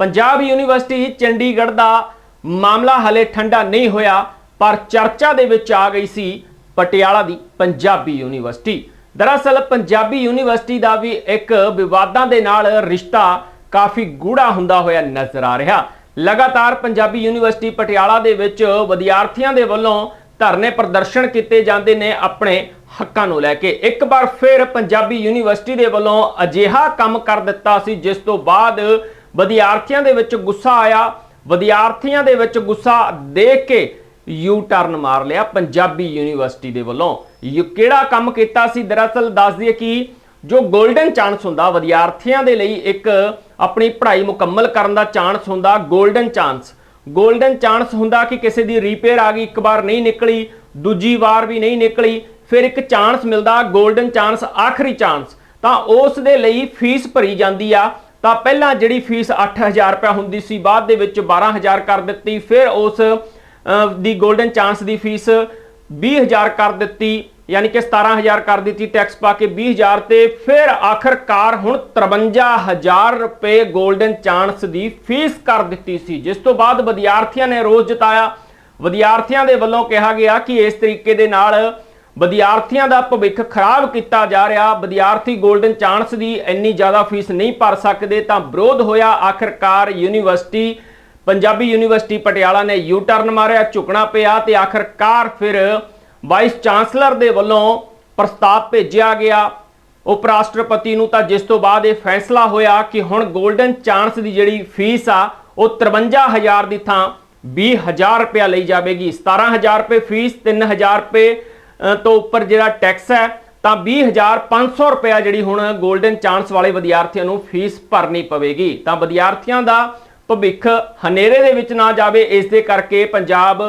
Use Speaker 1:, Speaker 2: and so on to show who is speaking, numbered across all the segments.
Speaker 1: Punjab university Chandigarh ਦਾ ਮਾਮਲਾ ਹਲੇ ਠੰਡਾ ਨਹੀਂ ਹੋਇਆ, ਪਰ ਚਰਚਾ ਦੇ ਵਿੱਚ ਆ ਗਈ ਸੀ ਪਟਿਆਲਾ ਦੀ ਪੰਜਾਬੀ ਯੂਨੀਵਰਸਿਟੀ। ਦਰਅਸਲ ਪੰਜਾਬੀ ਯੂਨੀਵਰਸਿਟੀ ਦਾ ਵੀ ਇੱਕ ਵਿਵਾਦਾਂ ਦੇ ਨਾਲ ਰਿਸ਼ਤਾ ਕਾਫੀ ਗੂੜਾ ਹੁੰਦਾ ਹੋਇਆ ਨਜ਼ਰ ਆ ਰਿਹਾ। ਲਗਾਤਾਰ ਪੰਜਾਬੀ ਯੂਨੀਵਰਸਿਟੀ ਪਟਿਆਲਾ ਦੇ ਵਿੱਚ ਵਿਦਿਆਰਥੀਆਂ ਦੇ ਵੱਲੋਂ ਧਰਨੇ ਪ੍ਰਦਰਸ਼ਨ ਕੀਤੇ ਜਾਂਦੇ ਨੇ ਆਪਣੇ ਹੱਕਾਂ ਨੂੰ ਲੈ ਕੇ। ਇੱਕ ਵਾਰ ਫਿਰ ਪੰਜਾਬੀ ਯੂਨੀਵਰਸਿਟੀ ਦੇ ਵੱਲੋਂ ਅਜਿਹਾ ਕੰਮ ਕਰ ਦਿੱਤਾ ਸੀ, ਜਿਸ ਤੋਂ ਬਾਅਦ ਵਿਦਿਆਰਥੀਆਂ ਦੇ ਵਿੱਚ ਗੁੱਸਾ ਆਇਆ, ਵਿਦਿਆਰਥੀਆਂ ਦੇ ਵਿੱਚ ਗੁੱਸਾ ਦੇਖ ਕੇ ਯੂ ਟਰਨ ਮਾਰ ਲਿਆ ਪੰਜਾਬੀ ਯੂਨੀਵਰਸਿਟੀ ਦੇ ਵੱਲੋਂ। ਇਹ ਕਿਹੜਾ ਕੰਮ ਕੀਤਾ ਸੀ? ਦਰਅਸਲ ਦੱਸ ਦਈਏ ਕਿ ਜੋ 골ਡਨ ਚਾਂਸ ਹੁੰਦਾ, ਵਿਦਿਆਰਥੀਆਂ ਦੇ ਲਈ ਇੱਕ ਆਪਣੀ ਪੜ੍ਹਾਈ ਮੁਕੰਮਲ ਕਰਨ ਦਾ ਚਾਂਸ ਹੁੰਦਾ 골ਡਨ ਚਾਂਸ 골ਡਨ ਚਾਂਸ ਹੁੰਦਾ ਕਿ ਕਿਸੇ ਦੀ ਰੀਪੇਅਰ ਆ ਗਈ, ਇੱਕ ਵਾਰ ਨਹੀਂ ਨਿਕਲੀ, ਦੂਜੀ ਵਾਰ ਵੀ ਨਹੀਂ ਨਿਕਲੀ, ਫਿਰ ਇੱਕ ਚਾਂਸ ਮਿਲਦਾ 골ਡਨ ਚਾਂਸ ਆਖਰੀ ਚਾਂਸ ਤਾਂ ਉਸ ਦੇ ਲਈ ਫੀਸ ਭਰੀ ਜਾਂਦੀ ਆ। ਤਾਂ ਪਹਿਲਾਂ ਜਿਹੜੀ ਫੀਸ 8000 ਰੁਪਏ ਹੁੰਦੀ ਸੀ, ਬਾਅਦ ਦੇ ਵਿੱਚ 12000 ਕਰ ਦਿੱਤੀ, ਫਿਰ ਉਸ ਦੀ 골ਡਨ ਚਾਂਸ ਦੀ ਫੀਸ 20000 ਕਰ ਦਿੱਤੀ, ਯਾਨੀ ਕਿ 17000 ਕਰ ਦਿੱਤੀ ਟੈਕਸ ਪਾ ਕੇ 20000 ਤੇ ਫਿਰ ਆਖਰਕਾਰ ਹੁਣ 53000 ਰੁਪਏ 골ਡਨ ਚਾਂਸ ਦੀ ਫੀਸ ਕਰ ਦਿੱਤੀ ਸੀ। ਜਿਸ ਤੋਂ ਬਾਅਦ ਵਿਦਿਆਰਥੀਆਂ ਨੇ ਰੋਸ ਜਤਾਇਆ। ਵਿਦਿਆਰਥੀਆਂ ਦੇ ਵੱਲੋਂ ਕਿਹਾ ਗਿਆ ਕਿ ਇਸ ਤਰੀਕੇ ਦੇ ਨਾਲ ਵਿਦਿਆਰਥੀਆਂ ਦਾ ਭਵਿੱਖ ਖਰਾਬ ਕੀਤਾ ਜਾ ਰਿਹਾ। ਵਿਦਿਆਰਥੀ 골ਡਨ ਚਾਂਸ ਦੀ ਇੰਨੀ ਜ਼ਿਆਦਾ ਫੀਸ ਨਹੀਂ ਭਰ ਸਕਦੇ, ਤਾਂ ਵਿਰੋਧ ਹੋਇਆ ਆਖਰਕਾਰ ਯੂਨੀਵਰਸਿਟੀ। ਪੰਜਾਬੀ ਯੂਨੀਵਰਸਿਟੀ ਪਟਿਆਲਾ ਨੇ ਯੂ ਟਰਨ ਮਾਰਿਆ, ਝੁਕਣਾ ਪਿਆ ਤੇ ਆਖਰਕਾਰ ਫਿਰ ਵਾਈਸ ਚਾਂਸਲਰ ਦੇ ਵੱਲੋਂ ਪ੍ਰਸਤਾਵ ਭੇਜਿਆ ਗਿਆ। ਉਪ ਰਾਸ਼ਟਰਪਤੀ ਨੂੰ ਤਾਂ ਜਿਸ ਤੋਂ ਬਾਅਦ ਇਹ ਫੈਸਲਾ ਹੋਇਆ ਕਿ ਹੁਣ 골ਡਨ ਚਾਂਸ ਦੀ ਜਿਹੜੀ ਫੀਸ ਆ, ਉਹ 53000 ਦੀ ਥਾਂ 20000 ਰੁਪਇਆ ਲਈ ਜਾਵੇਗੀ। 17000 ਰੁਪਏ ਫੀਸ 3000 ਰੁਪਏ ਤੋਂ ਉੱਪਰ ਜਿਹੜਾ ਟੈਕਸ ਹੈ, ਤਾਂ 20500 ਰੁਪਇਆ ਜਿਹੜੀ ਹੁਣ 골ਡਨ ਚਾਂਸ ਵਾਲੇ ਵਿਦਿਆਰਥੀਆਂ ਨੂੰ ਫੀਸ ਭਰਨੀ ਪਵੇਗੀ। ਤਾਂ ਵਿਦਿਆਰਥੀਆਂ ਦਾ ਭਵਿੱਖ ਹਨੇਰੇ ਦੇ ਵਿੱਚ ਨਾ ਜਾਵੇ, ਇਸ ਦੇ ਕਰਕੇ ਪੰਜਾਬ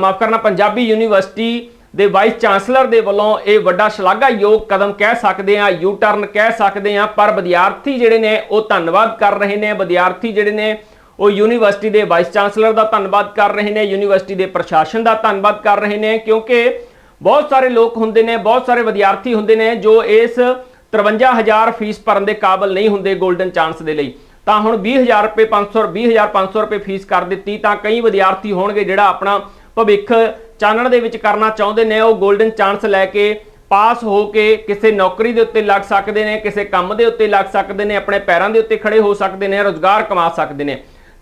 Speaker 1: ਮਾਫ ਕਰਨਾ, ਪੰਜਾਬੀ ਯੂਨੀਵਰਸਿਟੀ ਦੇ ਵਾਈਸ ਚਾਂਸਲਰ ਦੇ ਵੱਲੋਂ ਇਹ ਵੱਡਾ ਸ਼ਲਾਘਾਯੋਗ ਕਦਮ ਕਹਿ ਸਕਦੇ ਆ ਯੂ ਟਰਨ ਕਹਿ ਸਕਦੇ ਆ ਪਰ ਵਿਦਿਆਰਥੀ ਜਿਹੜੇ ਨੇ, ਉਹ ਧੰਨਵਾਦ ਕਰ ਰਹੇ ਨੇ। ਵਿਦਿਆਰਥੀ ਜਿਹੜੇ ਨੇ, ਉਹ ਯੂਨੀਵਰਸਿਟੀ ਦੇ ਵਾਈਸ ਚਾਂਸਲਰ ਦਾ ਧੰਨਵਾਦ ਕਰ ਰਹੇ ਨੇ, ਯੂਨੀਵਰਸਿਟੀ ਦੇ ਪ੍ਰਸ਼ਾਸਨ ਦਾ ਧੰਨਵਾਦ ਕਰ ਰਹੇ ਨੇ, ਕਿਉਂਕਿ ਬਹੁਤ ਸਾਰੇ ਲੋਕ ਹੁੰਦੇ ਨੇ, ਬਹੁਤ ਸਾਰੇ ਵਿਦਿਆਰਥੀ ਹੁੰਦੇ ਨੇ ਜੋ ਇਸ 53000 ਫੀਸ ਭਰਨ ਦੇ ਕਾਬਲ ਨਹੀਂ ਹੁੰਦੇ 골ਡਨ ਚਾਂਸ ਦੇ ਲਈ। ਤਾਂ ਹੁਣ 20000 ਰੁਪਏ 500 20500 ਰੁਪਏ ਫੀਸ ਕਰ ਦਿੱਤੀ, ਤਾਂ ਕਈ ਵਿਦਿਆਰਥੀ ਹੋਣਗੇ ਜਿਹੜਾ ਆਪਣਾ ਭਵਿੱਖ ਚਾਨਣ ਦੇ ਵਿੱਚ ਕਰਨਾ ਚਾਹੁੰਦੇ ਨੇ, ਉਹ 골ਡਨ ਚਾਂਸ ਲੈ ਕੇ ਪਾਸ ਹੋ ਕੇ ਕਿਸੇ ਨੌਕਰੀ ਦੇ ਉੱਤੇ ਲੱਗ ਸਕਦੇ ਨੇ, ਕਿਸੇ ਕੰਮ ਦੇ ਉੱਤੇ ਲੱਗ ਸਕਦੇ ਨੇ, ਆਪਣੇ ਪੈਰਾਂ ਦੇ ਉੱਤੇ ਖੜੇ ਹੋ ਸਕਦੇ ਨੇ, ਰੋਜ਼ਗਾਰ ਕਮਾ ਸਕਦੇ ਨੇ।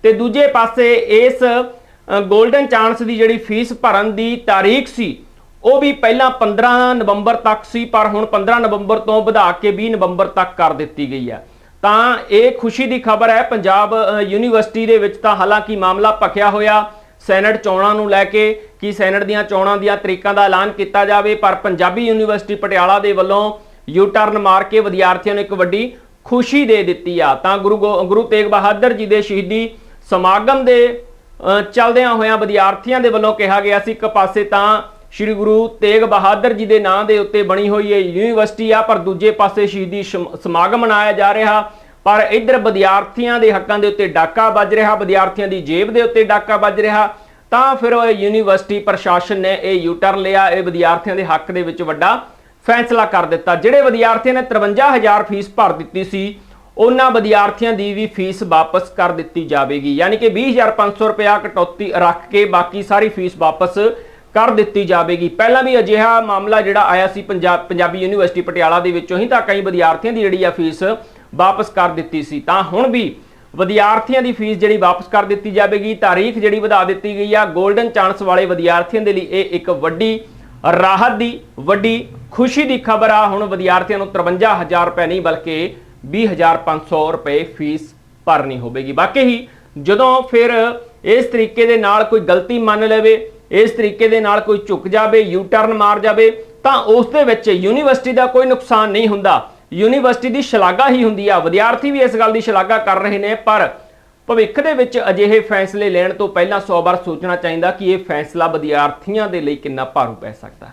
Speaker 1: ਤੇ ਦੂਜੇ ਪਾਸੇ ਇਸ 골ਡਨ ਚਾਂਸ ਦੀ ਜਿਹੜੀ ਫੀਸ ਭਰਨ ਦੀ ਤਾਰੀਖ ਸੀ ਉਹ ਵੀ ਪਹਿਲਾਂ 15 ਨਵੰਬਰ ਤੱਕ ਸੀ, ਪਰ ਹੁਣ 15 ਨਵੰਬਰ ਤੋਂ ਵਧਾ ਕੇ 20 ਨਵੰਬਰ ਤੱਕ ਕਰ ਦਿੱਤੀ ਗਈ ਹੈ। ਤਾਂ ਇਹ ਖੁਸ਼ੀ ਦੀ ਖਬਰ ਹੈ, ਪੰਜਾਬ ਯੂਨੀਵਰਸਿਟੀ ਦੇ ਵਿੱਚ ਤਾਂ ਹਾਲਾਂਕਿ ਮਾਮਲਾ ਭਖਿਆ ਹੋਇਆ। ਸੈਨੇਟ ਚੋਣਾਂ ਨੂੰ ਲੈ ਕੇ ਕਿ ਸੈਨੇਟ ਦੀਆਂ ਚੋਣਾਂ ਦੀਆਂ ਤਰੀਕਾਂ ਦਾ ਐਲਾਨ ਕੀਤਾ ਜਾਵੇ, ਪਰ ਪੰਜਾਬੀ ਯੂਨੀਵਰਸਿਟੀ ਪਟਿਆਲਾ ਦੇ ਵੱਲੋਂ ਯੂ ਟਰਨ ਮਾਰ ਕੇ ਵਿਦਿਆਰਥੀਆਂ ਨੂੰ ਇੱਕ ਵੱਡੀ ਖੁਸ਼ੀ ਦੇ ਦਿੱਤੀ ਆ। ਤਾਂ ਗੁਰੂ ਗੋ- ਗੁਰੂ ਤੇਗ ਬਹਾਦਰ ਜੀ ਦੇ ਸ਼ਹੀਦੀ ਸਮਾਗਮ ਦੇ ਚਲਦਿਆਂ ਹੋਇਆਂ ਵਿਦਿਆਰਥੀਆਂ ਦੇ ਵੱਲੋਂ ਕਿਹਾ ਗਿਆ ਸੀ, ਇੱਕ ਪਾਸੇ ਤਾਂ ਸ੍ਰੀ ਗੁਰੂ ਤੇਗ ਬਹਾਦਰ ਜੀ ਦੇ ਨਾਂ ਦੇ ਉੱਤੇ ਬਣੀ ਹੋਈ ਇਹ ਯੂਨੀਵਰਸਿਟੀ ਆ, ਪਰ ਦੂਜੇ ਪਾਸੇ ਸ਼ਹੀਦੀ ਸ਼ਮ- ਸਮਾਗਮ ਮਨਾਇਆ ਜਾ ਰਿਹਾ। ਪਰ ਇੱਧਰ ਵਿਦਿਆਰਥੀਆਂ ਦੇ ਹੱਕਾਂ ਦੇ ਉੱਤੇ ਡਾਕਾ ਵੱਜ ਰਿਹਾ, ਵਿਦਿਆਰਥੀਆਂ ਦੀ ਜੇਬ ਦੇ ਉੱਤੇ ਡਾਕਾ ਵੱਜ ਰਿਹਾ। ਤਾਂ ਫਿਰ ਉਹ ਯੂਨੀਵਰਸਿਟੀ ਪ੍ਰਸ਼ਾਸਨ ਨੇ ਇਹ ਯੂਟਰਨ ਲਿਆ, ਇਹ ਵਿਦਿਆਰਥੀਆਂ ਦੇ ਹੱਕ ਦੇ ਵਿੱਚ ਵੱਡਾ ਫੈਸਲਾ ਕਰ ਦਿੱਤਾ। ਜਿਹੜੇ ਵਿਦਿਆਰਥੀਆਂ ਨੇ 53000 ਫੀਸ ਭਰ ਦਿੱਤੀ ਸੀ, ਉਹਨਾਂ ਵਿਦਿਆਰਥੀਆਂ ਦੀ ਵੀ ਫੀਸ ਵਾਪਸ ਕਰ ਦਿੱਤੀ ਜਾਵੇਗੀ। ਯਾਨੀ ਕਿ 20500 ਰੁਪਇਆ ਕਟੌਤੀ ਰੱਖ ਕੇ ਬਾਕੀ ਸਾਰੀ ਫੀਸ ਵਾਪਸ ਕਰ ਦਿੱਤੀ ਜਾਵੇਗੀ। ਪਹਿਲਾਂ ਵੀ ਅਜਿਹਾ ਮਾਮਲਾ ਜਿਹੜਾ ਆਇਆ ਸੀ ਪੰਜਾਬ ਪੰਜਾਬੀ ਯੂਨੀਵਰਸਿਟੀ ਪਟਿਆਲਾ ਦੇ ਵਿੱਚੋਂ ਹੀ ਤਾਂ ਕਈ ਵਿਦਿਆਰਥੀਆਂ ਦੀ ਜਿਹੜੀ ਆ ਫੀਸ ਵਾਪਸ ਕਰ ਦਿੱਤੀ ਸੀ। ਤਾਂ ਹੁਣ ਵੀ ਵਿਦਿਆਰਥੀਆਂ ਦੀ ਫੀਸ ਜਿਹੜੀ ਵਾਪਸ ਕਰ ਦਿੱਤੀ ਜਾਵੇਗੀ। ਤਾਰੀਖ ਜਿਹੜੀ ਵਧਾ ਦਿੱਤੀ ਗਈ ਆ 골ਡਨ ਚਾਂਸ ਵਾਲੇ ਵਿਦਿਆਰਥੀਆਂ ਦੇ ਲਈ ਇਹ ਇੱਕ ਵੱਡੀ ਰਾਹਤ ਦੀ, ਵੱਡੀ ਖੁਸ਼ੀ ਦੀ ਖਬਰ ਆ। ਹੁਣ ਵਿਦਿਆਰਥੀਆਂ ਨੂੰ 53000 ਰੁਪਏ ਨਹੀਂ, ਬਲਕਿ 20500 ਰੁਪਏ ਫੀਸ ਭਰਨੀ ਹੋਵੇਗੀ। ਬਾਕੀ ਹੀ ਜਦੋਂ ਫਿਰ ਇਸ ਤਰੀਕੇ ਦੇ ਨਾਲ ਕੋਈ ਗਲਤੀ ਮੰਨ ਲਵੇ ਇਸ ਤਰੀਕੇ ਦੇ ਨਾਲ ਕੋਈ ਝੁਕ ਜਾਵੇ ਯੂ ਟਰਨ ਮਾਰ ਜਾਵੇ, ਤਾਂ ਉਸ ਦੇ ਵਿੱਚ ਯੂਨੀਵਰਸਿਟੀ ਦਾ ਕੋਈ ਨੁਕਸਾਨ ਨਹੀਂ ਹੁੰਦਾ। ਯੂਨੀਵਰਸਿਟੀ ਦੀ ਸ਼ਲਾਘਾ ਹੀ ਹੁੰਦੀ ਆ। ਵਿਦਿਆਰਥੀ ਵੀ ਇਸ ਗੱਲ ਦੀ ਸ਼ਲਾਘਾ ਕਰ ਰਹੇ ਨੇ, ਪਰ ਭਵਿੱਖ ਦੇ ਵਿੱਚ ਅਜਿਹੇ ਫੈਸਲੇ ਲੈਣ ਤੋਂ ਪਹਿਲਾਂ 100 ਵਾਰ ਸੋਚਣਾ ਚਾਹੀਦਾ ਕਿ ਇਹ ਫੈਸਲਾ ਵਿਦਿਆਰਥੀਆਂ ਦੇ ਲਈ ਕਿੰਨਾ ਭਾਰੂ ਪੈ ਸਕਦਾ।